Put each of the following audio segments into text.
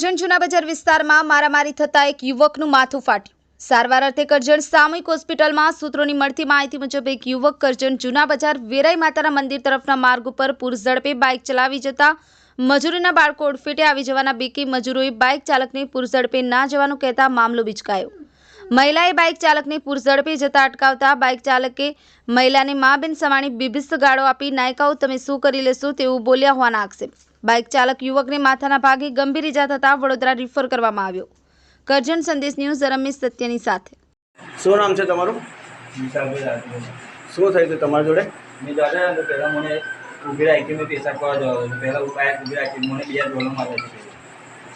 કરજણ જૂના બજાર વિસ્તારમાં મારામારી થતા એક યુવકનું માથું ફાટ્યું. સારવાર અર્થે કરજણ સામૂહિક હોસ્પિટલમાં સૂત્રોની મળતી માહિતી મુજબ એક યુવક કરજણ જૂના બજાર વેરાઈ માતાના મંદિર તરફના માર્ગ ઉપર પૂર ઝડપે બાઇક ચલાવી જતા મજૂરીના બાળકો ઓડફેટે આવી જવાના બેકી મજૂરોએ બાઇક ચાલકને પૂર ઝડપે ના જવાનું કહેતા મામલો બિચકાયો. મહિલાએ બાઇક ચાલકને પૂર ઝડપે જતા અટકાવતા બાઇક ચાલકે મહિલાને મા બેન સમાણી બીભત્સ ગાળો આપી, નાયકાઓ, તમે શું કરી લેશો? તેવું બોલ્યા હોવાના આક્ષેપ. બાઇક ચાલક યુવકને માથાના ભાગે ગંભીર ઇજા થતાં વડોદરા રિફર કરવામાં આવ્યો. કરજણ સંદેશ ન્યૂઝ રમેશ સત્યની સાથે. શું નામ છે તમારું? શું થયું હતું તમારી જોડે? મેં દાદા તો પહેલાં મને ઊભી રાખી મેં પૈસા કરવા જવા પહેલાં ઉપાય ઊભી રાખી. મને બીજા ડોલો મારે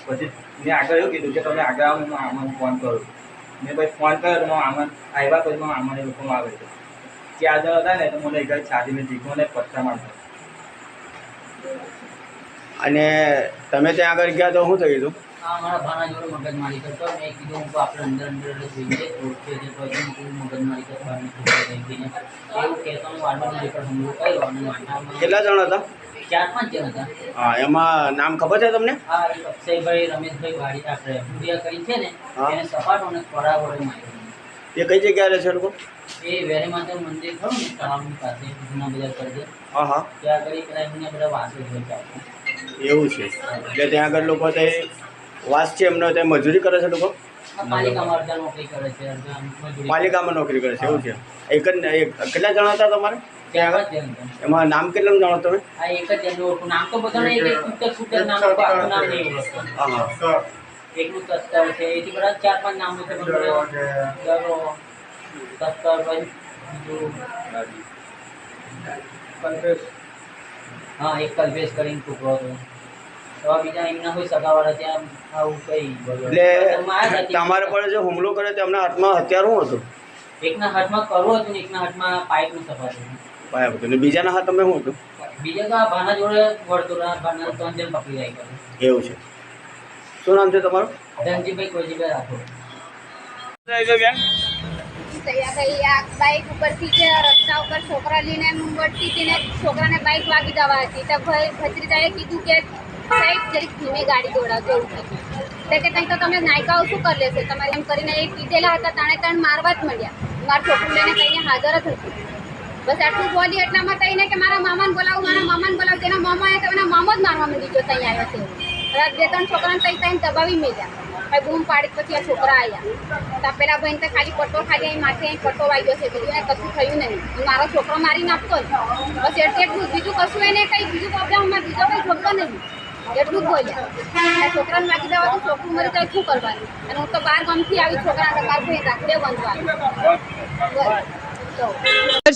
પછી મેં આગળ એવું કીધું કે તમે આગળ આવો હું આમાં ફોન કરું. મેં પછી ફોન કર્યો તો આમાં આવ્યા પછી મારા આમાં લોકો આવે છે. ત્યાં આગળ હતા ને તો મને એક છાતીને ચીખો ને પથ્થર મારતા. અને તમે ત્યાં આગળ ગયા તો શું થયું હતું આ મારા ભાના જોડે મગજમારી કરતો મેં કીધું હું આપણે અંદર અંદર એટલે સુઈ જઈએ ઓળખે છે તો હજી હું મગજમારી કરતો બહારની છોકરી થઈ ગઈને. એવું કહેતો હું નહીં પણ હુમલો કર્યો અને વાંધામાં કેટલા જણ હતા? ચાર પાંચ જણ હતા. હા એમાં નામ ખબર છે તમને? એક અક્ષયભાઈ રમેશભાઈ વાડી આપણે ભૂરિયા કરી છે ને. એને સપાટો અને ખોરા વડે માર્યો. એ કઈ જગ્યાએ છે એ લોકો? એ વેરી માતા મંદિર ખરું ને તળાવની પાસે જૂના બજાર કરજે હા હા. ત્યાં આગળ એક બધા વાસો જોઈ એવું છે. એટલે ત્યાં આગળ લોકો તે વાસ છે એમનો ત્યાં મજૂરી કરે છે લોકો? પાલિકામાં નોકરી કરે છે અડધા મજૂરી પાલિકામાં નોકરી કરે છે એવું છે. એક જ એક કેટલા જણા હતા. તમારે. એમાં નામ કેટલાનું જાણો તમે? આ એક જ એમનું ઓળખું નામ તો હા એકનું સત્તર છે એથી બધા ચાર પાંચ નામો છે પણ સત્તર પછી બીજું હા એક કલ્પેશ કરીને છોકરો હતો તો બીજા એમના કોઈ સગાવાળા ત્યાં આવું કઈ એટલે તમારા પર જે હુમલો કર્યો તો એમના હાથમાં હથિયાર શું હતું? એકના હાથમાં કરવો હતું ને એકના હાથમાં પાઇપનું સપાટ. હતું. અને બીજાના હાથ તમે શું હતું? બીજા તો આ ભાના જોડે વળતો રહ્યા. ભાના ત્રણ જણ પકડી રાખ્યા એવું છે. શું નામ છે તમારું? ધનજીભાઈ કોઈજીભાઈ રાઠોડ. બેન. તૈયાર આ બાઇક ઉપરથી જે રસ્તા ઉપર છોકરા લઈને એમ તેને છોકરાને બાઇક વાગી જવા હતી. તો ભાઈ ભત્રીજાએ કીધું કે સાહેબ, જરીક ધીમે ગાડી દોડાવજો કીધું. કે કંઈ તો તમે નાયકાઓ શું કરી લેશે? તમારે એમ કરીને એ કીધેલા હતા, તાણે તાણ મારવા જ મળ્યા. મારા છોકરું લઈને કહીને હાજર જ હતું. બસ આટલું બોલી એટલામાં તઈને કે મારા મામાને બોલાવું, મારા મામાને બોલાવું. તેના મામાએ તો એના મામા જ મારવા માંડી ગયો ત્યાં આવ્યો છે. બે ત્રણ છોકરાને તઈ તઈને દબાવી મેલ્યા પછી બૂમ પાડી પછી આ છોકરા આવ્યા તો પેલા ભાઈને તો ખાલી પટ્ટો ખાલી અહીં માથે અહીં પટ્ટો વાગ્યો છે. બીજું એને કશું થયું નહીં. મારો છોકરો મારી નાખતો જ. બસ એટલું બીજું કશું એને કંઈ, બીજું પ્રોબ્લેમ બીજો કંઈ છોકરો નહીં. એટલું જ બોલ્યા. છોકરાને માગી દેવા તો છોકરું મરી જાય શું કરવાનું? અને હું તો બાર ગામથી આવી છોકરાને બાર ભાઈ રાખડે બંધવાનું બસ.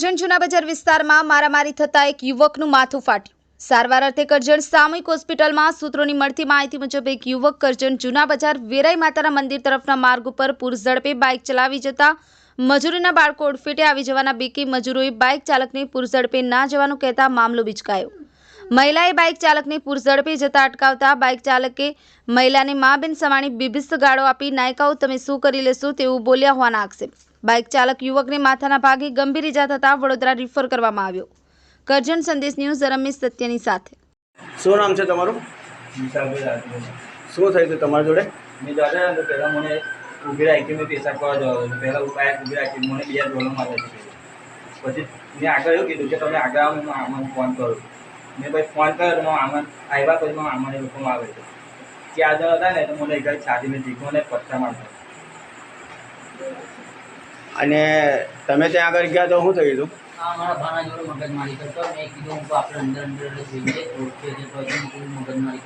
જુના જૂના બજાર વિસ્તારમાં મારામારી થતા એક યુવકનું માથું ફાટ્યું. સારવાર અર્થે કરજણ સામૂહિક હોસ્પિટલમાં સૂત્રોની મળતી માહિતી મુજબ એક યુવક કરજણ જૂના બજાર વેરાઈ માતાના મંદિર તરફના માર્ગ ઉપર પૂર ઝડપે બાઇક ચલાવી જતા મજૂરીના બાળકો ઉડફેટે આવી જવાના બેકી મજૂરોએ બાઇક ચાલકને પૂર ઝડપે ના જવાનું કહેતા મામલો બિચકાયો. મહિલાએ બાઇક ચાલકને પૂર ઝડપે જતા અટકાવતા બાઇક ચાલકે મહિલાને મા બેન સમાણી બીભિસ્ત ગાળો આપી, નાયકાઓ, તમે શું કરી લેશો? તેવું બોલ્યા હોવાના આક્ષેપ. બાઇક ચાલક યુવકને માથાના ભાગે ગંભીર ઇજા થતાં વડોદરા રિફર કરવામાં આવ્યો. કરજણ સંદેશ ન્યૂઝ રમેશ સત્યની સાથે. શું નામ છે તમારું? શું થયું હતું તમારી જોડે? મેં દાદા પહેલાં મને ઊભી રાખી મેં પેશાબ કરવા જવા પહેલાં ઉપાય ઊભી રાખી મને બીજા ડોલો મારે પછી મેં આગળ એવું કીધું કે તમે આગળ આવો હું આમાં ફોન કરું. મેં પછી ફોન કર્યો તો મારા આમાં આવ્યા પછી મારા આમાં લોકો આવે છે. કે આગળ હતા ને તો મને એક છાતીને ચીખો ને પથ્થર મારતા. અને તમે ત્યાં આગળ ગયા તો શું થયું હતું? આ મારા ભાના જોડે મગજમારી કરતો મેં કીધું હું આપણે અંદર અંદર જઈએ ઓળખે છે તો હજી હું મગજમારી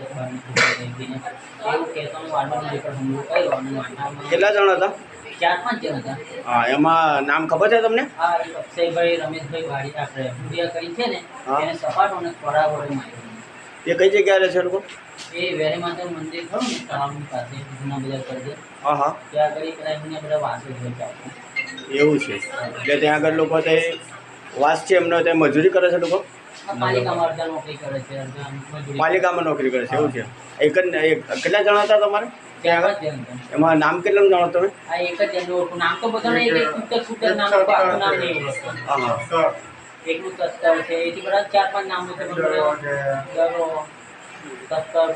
એવું કહેતો હું હુમલો કર્યો અને વાંધામાં કેટલા જણ હતા? ચાર પાંચ જણ હતા. હા એમાં નામ ખબર છે તમને? એક અક્ષયભાઈ રમેશભાઈ વાડી આપણે ભૂરિયા કરી છે ને એને સપાટો અને ખોરા વડે માર્યો. એ કઈ જગ્યાએ રહે છે લોકો? એ વેરી માતા મંદિર ખરું ને તળાવની પાસે જૂના બજાર કરજે. હા હા. ત્યાં આગળ એક બધા વાસો જોઈ એવું છે. એટલે ત્યાં આગળ લોકો તે વાસ છે એમનો તે મજૂરી કરે છે લોકો? પાલિકામાં નોકરી કરે છે અડધા મજૂરી પાલિકામાં નોકરી કરે છે એવું છે. એક જ એક કેટલા જણા હતા તમારે. એમાં નામ કેટલા જાણો તમે? નામ તો હા એકનું સત્તર છે એથી બધા ચાર પાંચ નામો છે સત્તર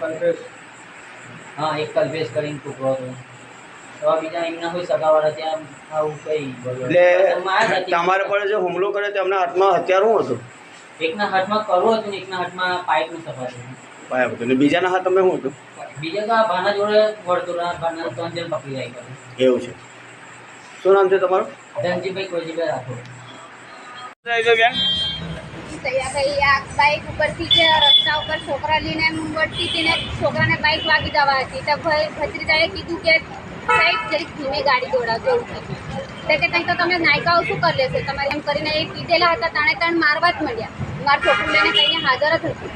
પછી હા એક કલ્પેશ કરીને છોકરો હતો. એટલે તમારા પર જે હુમલો કર્યો તેમના હાથમાં હથિયાર શું હતું? એકના હાથમાં કરવો હતું એકના હાથમાં પાઇપનું નું સફાઈ હતું. બીજાના હાથ તમે શું હતું? બીજા તો આ ભાના જોડે વળતો ભાના ત્રણ જણ પકડી જાય એવું છે. શું નામ છે તમારું? ધનજીભાઈ કોજીભાઈ રાઠોડ. તૈયાર થઈ આ બાઈક ઉપરથી જે રસ્તા ઉપર છોકરા લઈને એમ વળતી ને છોકરાને બાઇક વાગી જવા હતી. તો ભાઈ ભત્રીજાએ કીધું કે સાહેબ જરીક ધીમે ગાડી દોડાવજો તે કે કંઈ તો તમે નાયકાઓ શું કરી લેશો? તમારે એમ કરીને એ કીધેલા હતા, તાણે તાણ મારવા જ મળ્યા મારા છોકરું કહીને હાજર જ હતું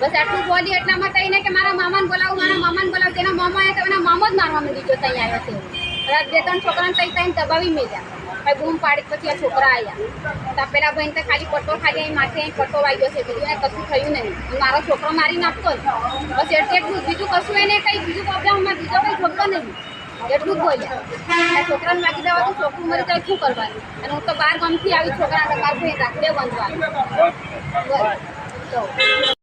બસ આટલું બોલી એટલામાં કહીને કે મારા મામાને બોલાવું, મારા મામાને બોલાવું તેના મામાએ તો એના મામા જ મારવા માંડી ગયો ત્યાં આવ્યો છે કદાચ બે ત્રણ છોકરાને તઈ તઈને દબાવી મળ્યા ભાઈ બૂમ પાડી પછી આ છોકરા આવ્યા તો પેલા ભાઈને તો ખાલી પટ્ટો ખાલી અહીં માથે અહીં પટ્ટો વાગ્યો છે. બીજું એને કશું થયું નહીં. મારો છોકરો મારી નાખતો જ. બસ એટલે બીજું કશું એને કંઈ બીજું પ્રોબ્લેમમાં બીજો કંઈ ઝઘડો નહીં. એટલું જ બોલ્યા છોકરાને વાગી દેવા તો છોકરું મરી જાય, શું કરવાનું? અને હું તો બાર ગામથી આવી છોકરા બાર ભાઈ રાખડે તો.